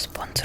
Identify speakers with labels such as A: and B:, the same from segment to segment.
A: Sponsor.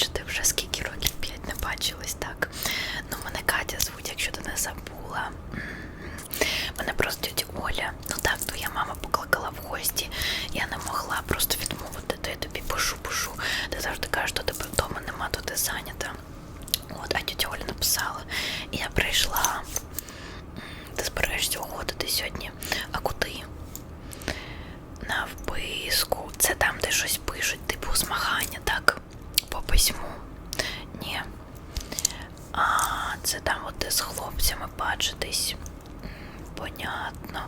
A: Бачити. Вже скільки років п'ять не бачились, так. Ну, мене Катя звуть, якщо ти не забула. Мене просто тетя Оля. Ну так, твоя мама покликала в гості. Я не могла просто відмовити, то я тобі пишу, пишу. Ти завжди кажеш, що тебе вдома нема, то ти зайнята. От, а тетя Оля написала. І я прийшла. М, Ти збираєшся уходити сьогодні. А куди? На вписку. Це там, де щось пишуть, типу змагання, так? По письму. Ні. А, це там, от з хлопцями бачитись. Понятно.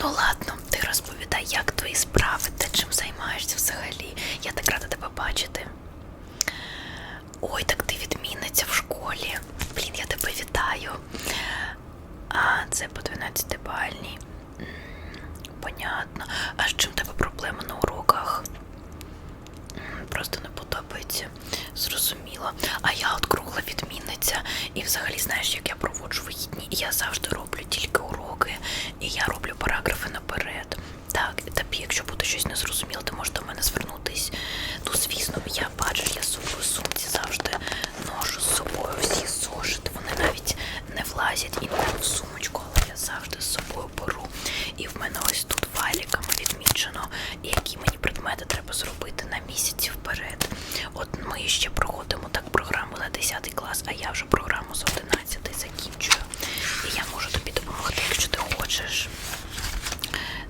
A: Ну ладно, ти розповідай, як твої справи, ти чим займаєшся взагалі. Я так рада тебе бачити. Ой, так ти відмінниця в школі. Блін, я тебе вітаю. А, це по 12 бальній. Понятно. А з чим тебе проблема на уроках? Просто не подобається. Зрозуміло. А я от кругла відмінниця. І взагалі, знаєш, як я проводжу вихідні, я завжди роблю тільки уроки, і я роблю параграфи наперед. Так, тобі, якщо буде щось незрозуміло, ти можеш до мене звернутись. Ну, звісно, я бачу, я з собою в сумці завжди ношу з собою всі зошити. Вони навіть не влазять і не в сумочку, але я завжди з собою беру. І в мене ось тут валіками відмічено, які мені предмети треба зробити на місяці вперед. От ми ще проходимо так програму на 10 клас, а я вже програму з 11 закінчую. І я можу тобі допомогти, якщо ти хочеш.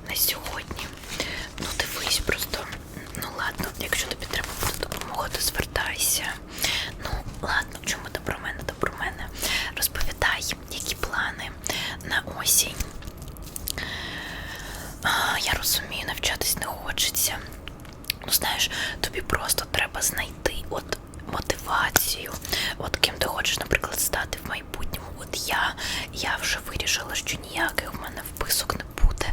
A: На сьогодні. Ну, дивись просто. Ну ладно, якщо тобі треба буде допомога, то звертайся. Ну, ладно, чому ти про мене, то про мене. Розповідай, які плани на осінь. А, я розумію, навчатись не хочеться. Ну, знаєш, тобі просто треба знайти от мотивацію. От ким ти хочеш, наприклад, стати в майбутньому. От я, я вже вирішила, що ніяких в мене вписок не буде.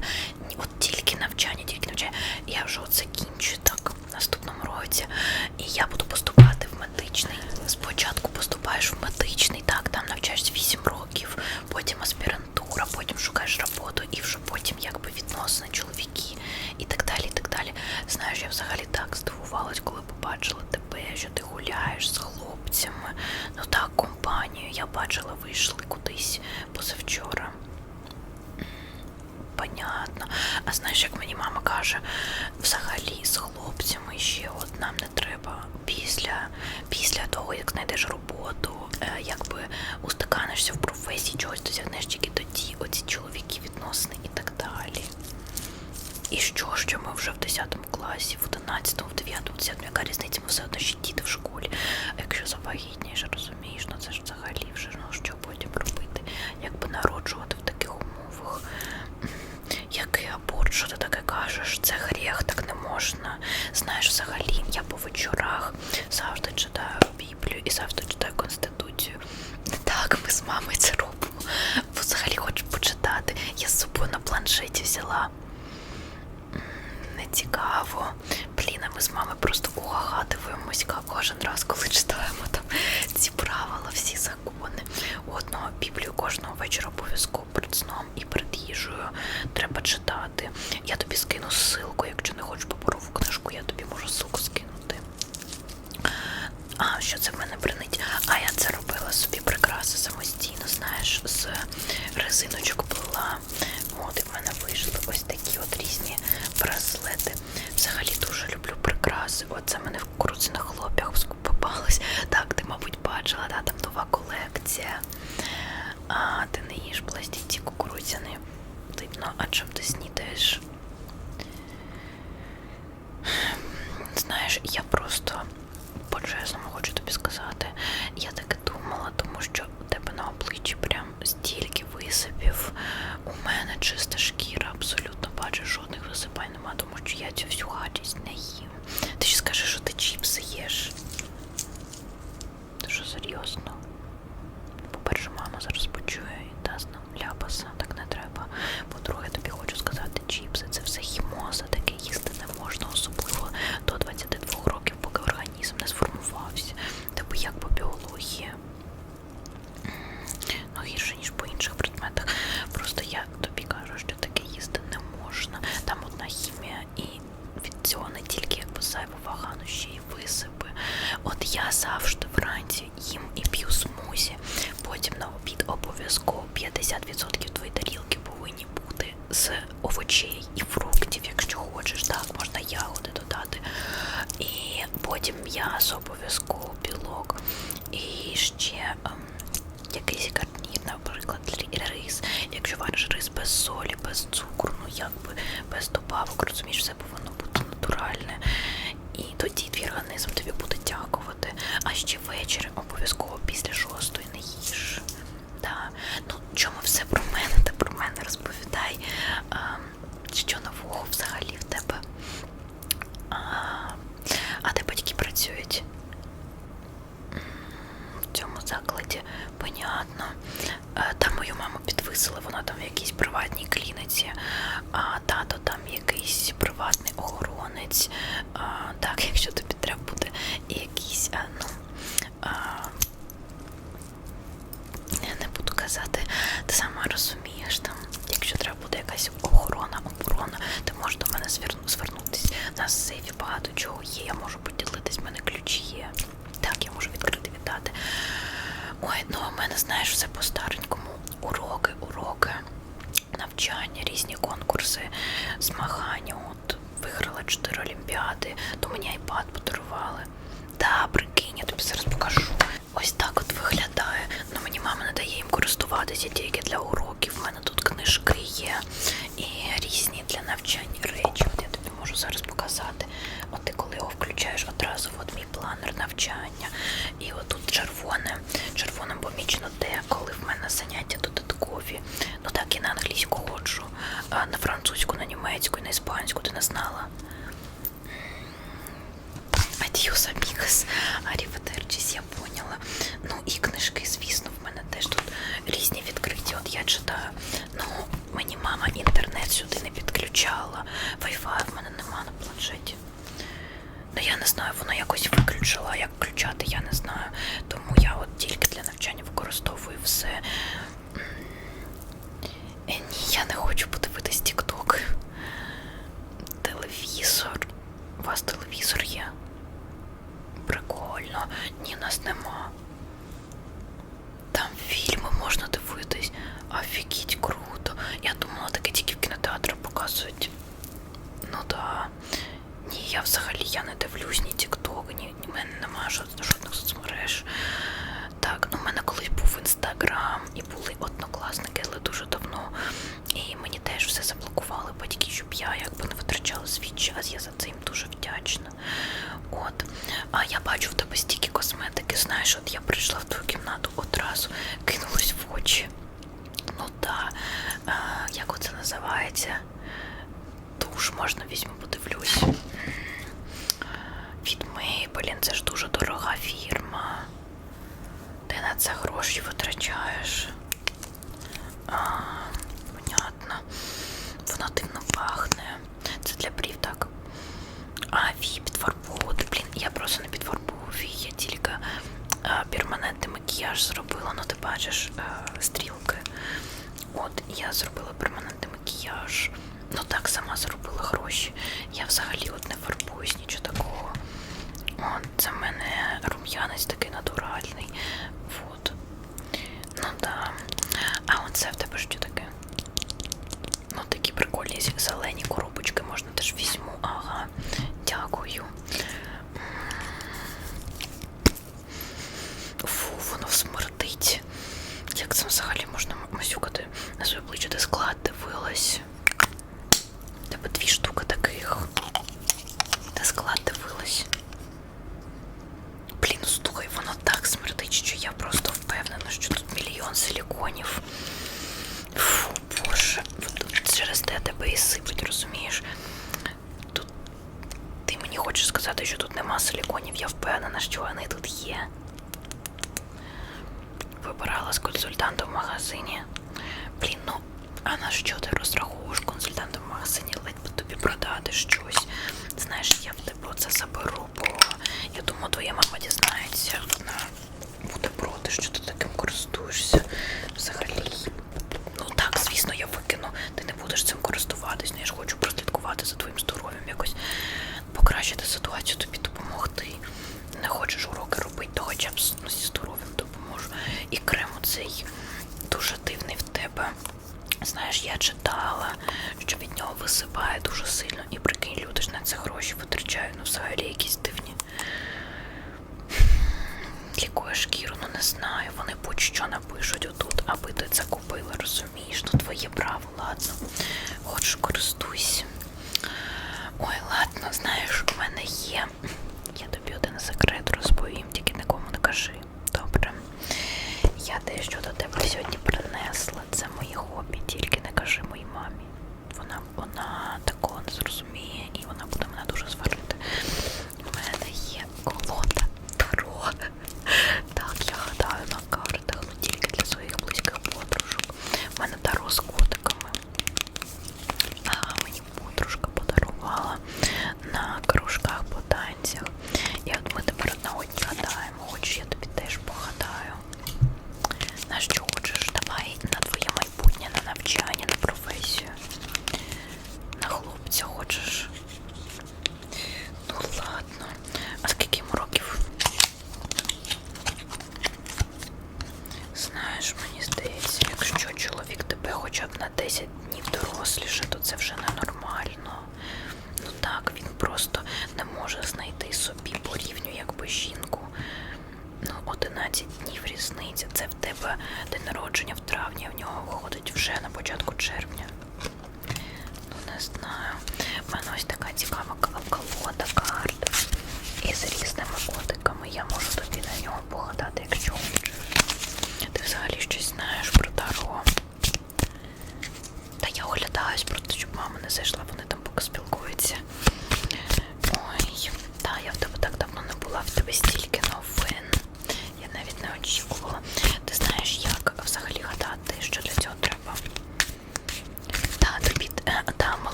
A: Ні, От тільки навчання, тільки навчання. Я вже от закінчу так в наступному році. І я буду поступати в медичний. Спочатку поступаєш в медичний, так, там навчаєшся 8 років, потім аспірантура, потім шукаєш роботу і вже потім якби відносини чоловіки і так далі. і так далі. Знаєш, я взагалі так здивувалась, коли побачила тебе, що ти гуляєш з хлопцями. Ну так, компанію я бачила, вийшли кудись позавчора. Понятно. А знаєш, як мені мама каже, взагалі з хлопцями ще от нам не треба після, після того, як знайдеш роботу, е, якби устаканишся в професії, чогось досягнеш тільки тоді, оці чоловіки відносини і так далі. І що, що ми вже в 10 класі, в 11, в 9, в 10, яка різниця, ми все одно ще діти в школі. А якщо завагітнієш, розумієш, ну це ж взагалі вже ну що потім робити, якби народжувати в таких умовах. М, Який аборт, що ти таке кажеш? Це гріх, так не можна. Знаєш, взагалі, я по вечорах завжди читаю Біблію і завжди читаю Конституцію. Так, ми з мамою це робимо. Взагалі хочу почитати. Я з собою на планшеті взяла. М, Не цікаво. Блін, ми з мамою просто угага дивимось кожен раз, коли читаємо там ці правила, всі закони. Одного Біблію кожного вечора обов'язково перед сном і перед їжею треба читати. Я тобі скину ссылку, якщо не хочеш паперову книжку, я тобі можу ссылку скинути. А, що це в мене бренить? А я це робила собі прикраси самостійно, знаєш, з резиночок плела. От і в мене вийшли ось такі от різні браслети. Взагалі дуже люблю прикраси. Оце мене в на хлоп'ях попалось. Так, ти, мабуть, бачила, да, там нова колекція. А, ти не їш пластівці кукурудзяні. Дивно, а чим ти снідаєш? Знаєш, я просто по-чесному хочу тобі сказати, я так і думала, тому що у тебе на обличчі прям стільки висипів. У мене чиста шкіра, абсолютно бачу жодних висипів. я цю всю гадість не їм. Ти ще скажи, що ти чіпси їш. Ти що серйозно? По-перше, мама зараз почує і дасть нам ляпаса, так не треба. По-друге, тобі хочу сказати, чіпси це все хімоза, таке їсти не можна, особливо до 22 років, поки організм не сформувався. Тобто як по біології. М, Ну, гірше, ніж по інших предметах. Просто я тобі кажу, що таке їсти не можна. Там одна хімія, і від цього не тільки якби зайва вага, але ще й висипи. От я завжди вранці їм і п'ю смузі. Потім на обід обов'язково 50% твоєї тарілки повинні бути з овочей і фруктів, якщо хочеш. Так, можна ягоди додати. І потім м'ясо обов'язково білок. І ще ем, якийсь гарнір, наприклад, рис. Якщо вариш рис без солі, без цукру, ну якби без добавок, розумієш, все повинно бути натуральне. І тоді твій організм тобі буде дякувати. А ще ввечері обов'язково після шостої не їж. Да. Ну, чому все про мене та про мене розповідай. А, що нового взагалі в тебе? А, а де батьки працюють? в цьому закладі, понятно. Е, Там мою маму підвисили, вона там в якійсь приватній клініці, а тато там якийсь приватний охоронець. А, Так, якщо тобі треба буде якийсь, а, ну. А, я не буду казати, ти сама розумієш там, якщо треба буде якась охорона, оборона, ти можеш до мене зверну- звернутись. У нас в сейфі багато чого є, я можу поділитись, в мене ключі є. Так, я можу відкрити віддати. Ой, ну у мене, знаєш, все по-старенькому. Уроки, уроки, навчання, різні конкурси, змагання. От виграла чотири олімпіади, то мені айпад подарували. Та, прикинь, я тобі зараз покажу. Ось так от виглядає. Ну мені мама не дає їм користуватися тільки для уроків. У мене тут книжки є і різні для навчання речі. От я тобі можу зараз показати. Коли його включаєш одразу, от мій планер навчання. І отут червоне. Червоним помічено де, коли в мене заняття додаткові. Ну так і на англійську ходжу, а на французьку, на німецьку, і на іспанську ти не знала. Адіос, амігос, аріведерчіс, я поняла. Ну і книжки, звісно, в мене теж тут різні відкриті. От я читаю. Ну, мені мама інтернет сюди не підключала. Wi-Fi в мене нема на планшеті. Ну я не знаю, вона якось виключила, як включати, я не знаю. Тому я от тільки для навчання використовую все. Е, Ні, я не хочу подивитись TikTok. Телевізор. У вас телевізор є? Прикольно. Ні, нас нема. Там фільми можна дивитись. Офігеть, круто. Я думала, таке тільки в кінотеатрах показують. Ну да. Ні, я взагалі я не дивлюсь ні TikTok, ні, в мене немає жод- жодних соцмереж. Так, ну в мене колись був інстаграм і були однокласники, але дуже давно. І мені теж все заблокували батьки, щоб я якби не витрачала свій час. Я за це їм дуже вдячна. От. А я бачу в тебе стільки косметики, знаєш, от я прийшла в твою кімнату одразу, кинулась в очі. Ну так, як оце називається? Душ можна візьму, подивлюсь. Від Maybelline, це ж дуже дорога фірма. Ти на це гроші витрачаєш. А, понятно. Воно дивно пахне. Це для брів так. А, вії підфарбовувати. Блін, я просто не підфарбовую вії, я тільки а, перманентний макіяж зробила. Ну ти бачиш а, стрілки. От я зробила перманентний макіяж. Ну так сама заробила гроші. Я взагалі от не фарбуюсь, нічого такого. От, це в мене рум'янець такий натуральний. От. Ну да. А оце в тебе що таке? Ну, такі прикольні зелені коробочки можна теж візьму. Ага. Дякую. Це взагалі можна масюкати на своє обличчя. Де склад дивилась. ладно. Хочу жінку. Ну, 11 днів різниця. Це в тебе день народження в травні, а в нього виходить вже на початку червня.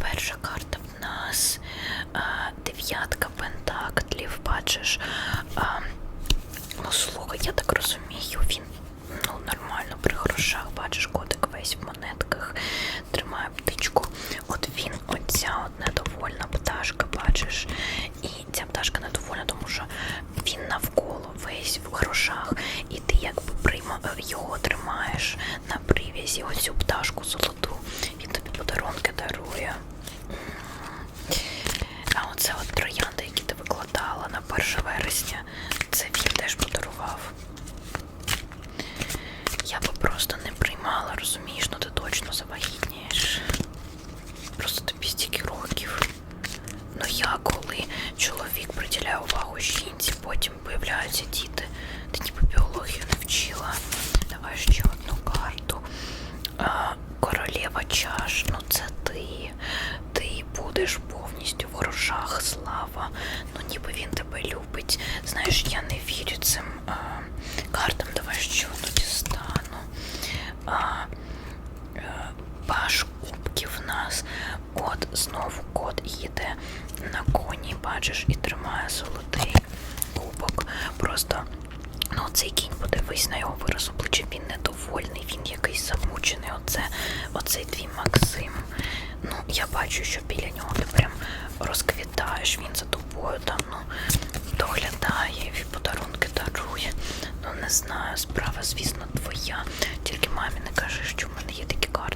A: перша карта в нас е, дев'ятка пентаклів, бачиш. Е, ну, я так розумію, він ну, нормально при грошах, бачиш, котик весь в монетках тримає бачиш, і тримає золотий кубок. Просто ну цей кінь подивись на його вираз обличчя, він недовольний, він якийсь замучений. Оце, Оцей твій Максим. Ну, я бачу, що біля нього ти прям розквітаєш, він за тобою там ну, доглядає, подарунки дарує. Ну не знаю, справа, звісно, твоя. Тільки мамі не кажи, що в мене є такі карти.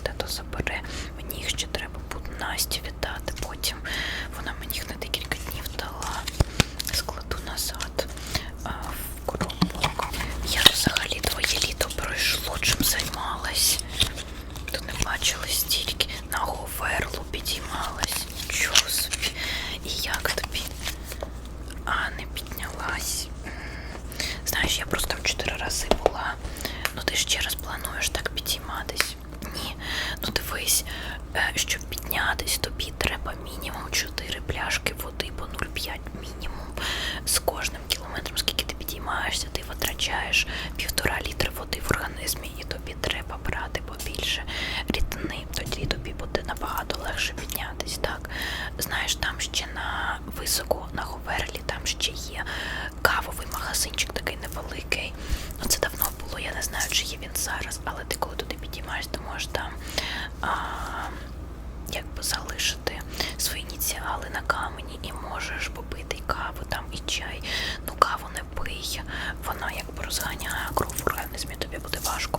A: буде важко.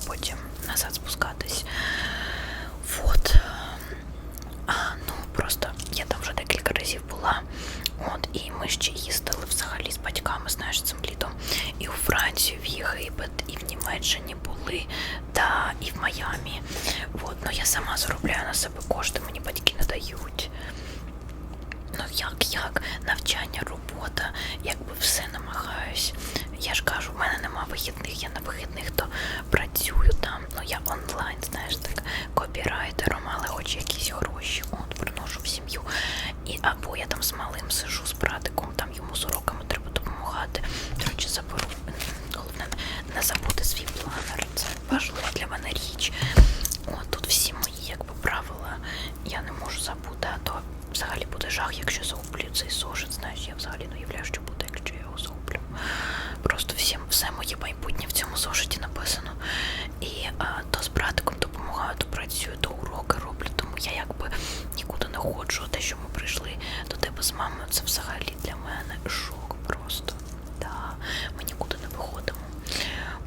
A: те, що ми прийшли до тебе з мамою, це взагалі для мене шок просто. Да, Ми нікуди не виходимо.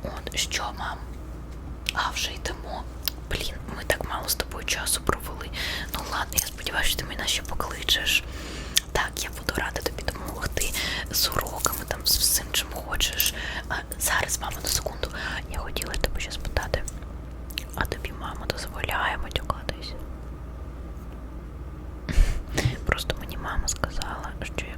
A: От що, мам? А вже йдемо. Блін, ми так мало з тобою часу провели. Ну ладно, я сподіваюся, що ти мене ще покличеш. Так, я буду рада тобі допомогти з уроками, там, з всім чим хочеш. А Зараз, мама, на секунду, я хотіла тебе ще спитати. А тобі, мама, дозволяє матюкати? мама сказала, що я